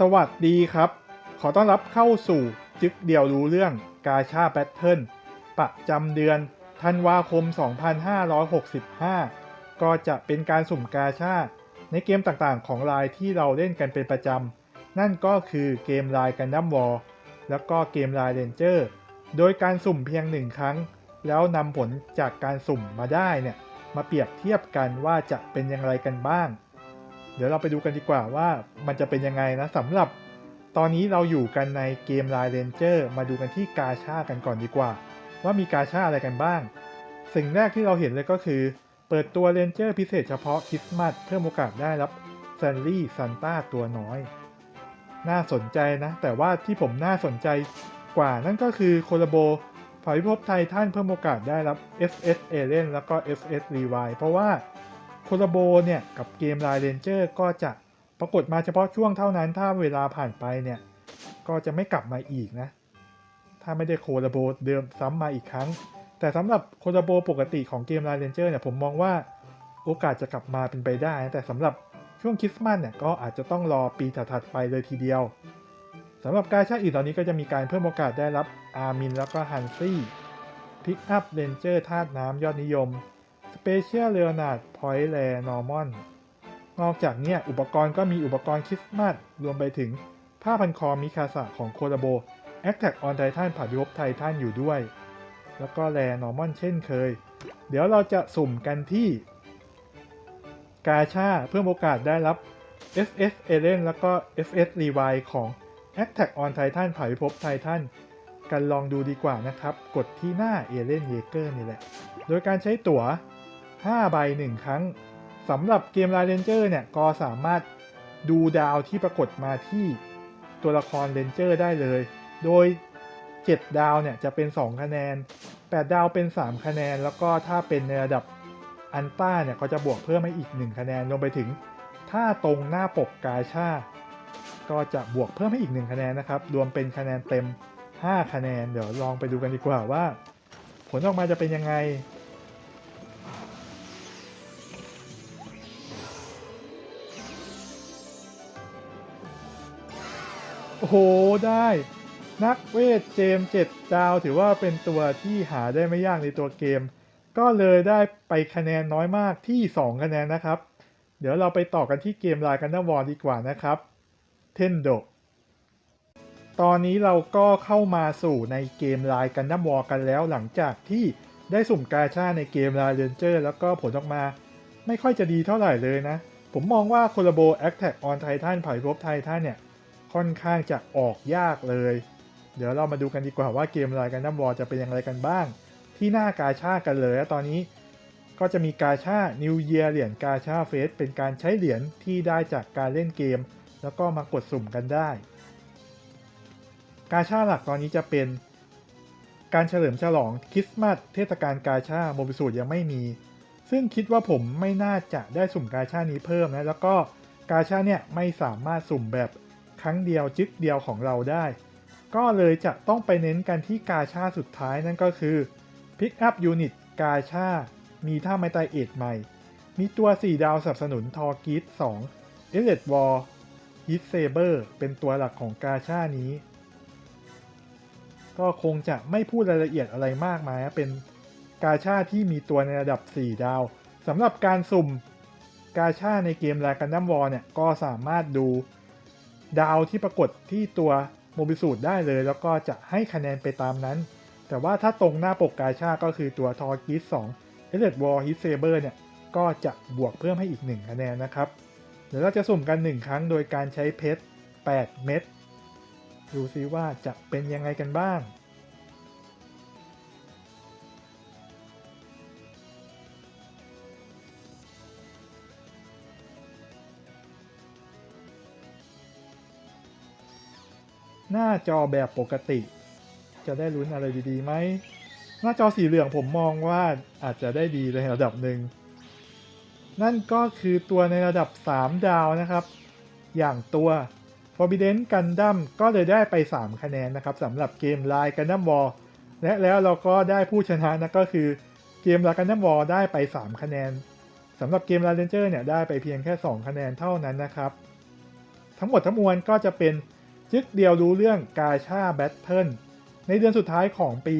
สวัสดีครับ ขอต้อนรับเข้าสู่จึกเดียวรู้เรื่องกาชาแบทเทิลประจำเดือนธันวาคม 2565 ก็จะเป็นการสุ่มกาชาในเกมต่างๆ ของไลน์ที่เราเล่นกันเป็นประจำ นั่นก็คือเกมไลน์กันดั้มวอลแล้วก็เกมไลน์เรนเจอร์โดยการสุ่มเพียงหนึ่งครั้ง แล้วนำผลจากการสุ่มมาได้เนี่ยมาเปรียบเทียบกันว่าจะเป็นอย่างไรกันบ้าง เดี๋ยวเราไปดูกันดีกว่าว่ามันจะเป็นยังไงนะสำหรับตอนนี้เราอยู่กันในเกม Line Ranger มาดูกันที่กาชากันก่อนดีกว่า ว่ามีกาชาอะไรกันบ้าง สิ่งแรกที่เราเห็นเลยก็คือ เปิดตัวเรนเจอร์พิเศษเฉพาะคริสต์มาสเพิ่มโอกาสได้รับแซนลี่ซันต้าตัวน้อย น่าสนใจนะ แต่ว่าที่ผมน่าสนใจกว่านั่นก็คือโคลโบฝ่ายพิภพไททันเพิ่มโอกาสได้รับ SS a l i e n แล้วก็ SS r e v i v เพราะว่า โคลโบเนี่ยกับเกม Line Ranger ก็จะปรากฏมาเฉพาะช่วงเท่านั้น ถ้าเวลาผ่านไปเนี่ย ก็จะไม่กลับมาอีกนะ ถ้าไม่ได้โคลโบเดิมซ้ำมาอีกครั้ง แต่สำหรับโคลโบปกติของเกม Line Ranger เนี่ยผมมองว่าโอกาสจะกลับมาเป็นไปได้นะแต่สำหรับช่วงคริสต์มาสเนี่ยก็อาจจะต้องรอปีถัดๆไปเลยทีเดียวสำหรับการชาติอื่นตอนนี้ก็จะมีการเพิ่มโอกาสได้รับอาร์มินแล้วก็ฮันซี่พิกอัพเรนเจอร์ธาตุน้ำยอดนิยม สเปเชียลเลโอนาดพอยต์แลนอร์มอนนอกจากนี้อุปกรณ์ก็มีอุปกรณ์คริสต์มาสรวมไปถึงผ้าพันคอมิคาสะของโคดาโบ a t t a c k on Titan ผ่านพิภพไททันอยู่ด้วย แล้วก็แลนอร์มอนเช่นเคย เดี๋ยวเราจะสุ่มกันที่ กาชาเพิ่มโอกาสได้รับ SS a l e n แล้วก็ SS Revive ของ Attack on Titan ผ่านพิภพไททันกันลองดูดีกว่านะครับ กดที่หน้า a l e n Yeager นี่แหละ โดยการใช้ตั๋ว 5 ใบ 1 ครั้งสำหรับเกม Line Ranger เนี่ยก็สามารถดูดาวที่ปรากฏมาที่ตัวละคร Ranger ได้เลย โดย 7 ดาวเนี่ยจะเป็น 2 คะแนน 8 ดาวเป็น 3 คะแนน แล้วก็ถ้าเป็นในระดับอันต้าเนี่ยก็จะบวกเพิ่มให้อีก 1 คะแนนรวมไปถึง ถ้าตรงหน้าปกกาชาก็จะบวกเพิ่มให้อีก 1 คะแนนนะครับ รวมเป็นคะแนนเต็ม 5 คะแนน เดี๋ยวลองไปดูกันดีกว่าว่า ผลออกมาจะเป็นยังไง โอ้โหได้นักเวทเจมส์7ดาว ถือว่าเป็นตัวที่หาได้ไม่ยากในตัวเกม ก็เลยได้ไปคะแนนน้อยมากที่ 2 คะแนนนะครับ เดี๋ยวเราไปต่อกันที่เกมลายกันดั้มวอร์ดีกว่านะครับเทนโดตอนนี้เราก็เข้ามาสู่ในเกมลายกันดั้มวอร์กันแล้วหลังจากที่ได้สุ่มกาชาในเกมลายเรนเจอร์แล้วก็ผลออกมา ไม่ค่อยจะดีเท่าไหร่เลยนะ ผมมองว่าโคลาโบ Attack on Titan ผ่านพบไททันเนี่ย ค่อนข้างจะออกยากเลย เดี๋ยวเรามาดูกันดีกว่าว่าเกมลายกันดั้มวอจะเป็นอย่างไรกันบ้าง ที่หน้ากาชากันเลยตอนนี้ก็จะมีกาชา New Year เหรียญกาชาเฟสเป็นการใช้เหรียญที่ได้จากการเล่นเกม แล้วก็มากดสุ่มกันได้ กาชาหลักตอนนี้จะเป็น การเฉลิมฉลองคริสต์มาสเทศกาลกาชาโมบิสูตรยังไม่มี ซึ่งคิดว่าผมไม่น่าจะได้สุ่มกาชานี้เพิ่มนะแล้วก็กาชาเนี่ยไม่สามารถสุ่มแบบ ครั้งเดียวจึกเดียวของเราได้ ก็เลยจะต้องไปเน้นกันที่กาชาสุดท้ายนั่นก็คือ Pick Up Unit กาชา มีท่าไม้ตายเอกใหม่ มีตัว 4 ดาวสนับสนุนทอร์กิส2เอเลดวอลฮิตเซเบอร์เป็นตัวหลักของกาชานี้ ก็คงจะไม่พูดรายละเอียดอะไรมากมายเป็นกาชาที่มีตัวในระดับ 4 ดาวสำหรับการสุ่มกาชาในเกมแรกันดัมวอลเนี่ยก็สามารถดู ดาวที่ปรากฏที่ตัวโมบิสูตได้เลย แล้วก็จะให้คะแนนไปตามนั้น แต่ว่าถ้าตรงหน้าปกกาชาก็คือตัวทอร์กิส2เอเลดวอลฮิตเซเบอร์เนี่ยก็จะบวกเพิ่มให้อีก 1 คะแนนนะครับ เดี๋ยวเราจะสุ่มกัน 1 ครั้งโดยการใช้เพชร 8 เม็ด ดูซิว่าจะเป็นยังไงกันบ้าง หน้าจอแบบปกติ จะได้ลุ้นอะไรดีๆไหม หน้าจอสีเหลืองผมมองว่าอาจจะได้ดีในระดับหนึ่ง นั่นก็คือตัวในระดับ 3 ดาวนะครับ อย่างตัว Forbidden Gundam ก็เลยได้ไป 3 คะแนนนะครับสำหรับเกม Line Gundam War และแล้วเราก็ได้ผู้ชนะนะก็คือเกม Line Gundam War ได้ไป 3 คะแนนสำหรับเกม Line Ranger เนี่ยได้ไปเพียงแค่ 2 คะแนนเท่านั้นนะครับททั้งหมดทั้งมวลก็จะเป็น จึกเดียวรู้เรื่องกาชาแบทเทิลในเดือนสุดท้ายของปี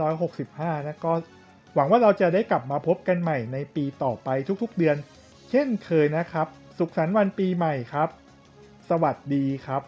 2565 นะก็หวังว่าเราจะได้กลับมาพบกันใหม่ในปีต่อไปทุกๆเดือน เช่นเคยนะครับ สุขสันต์วันปีใหม่ครับ สวัสดีครับ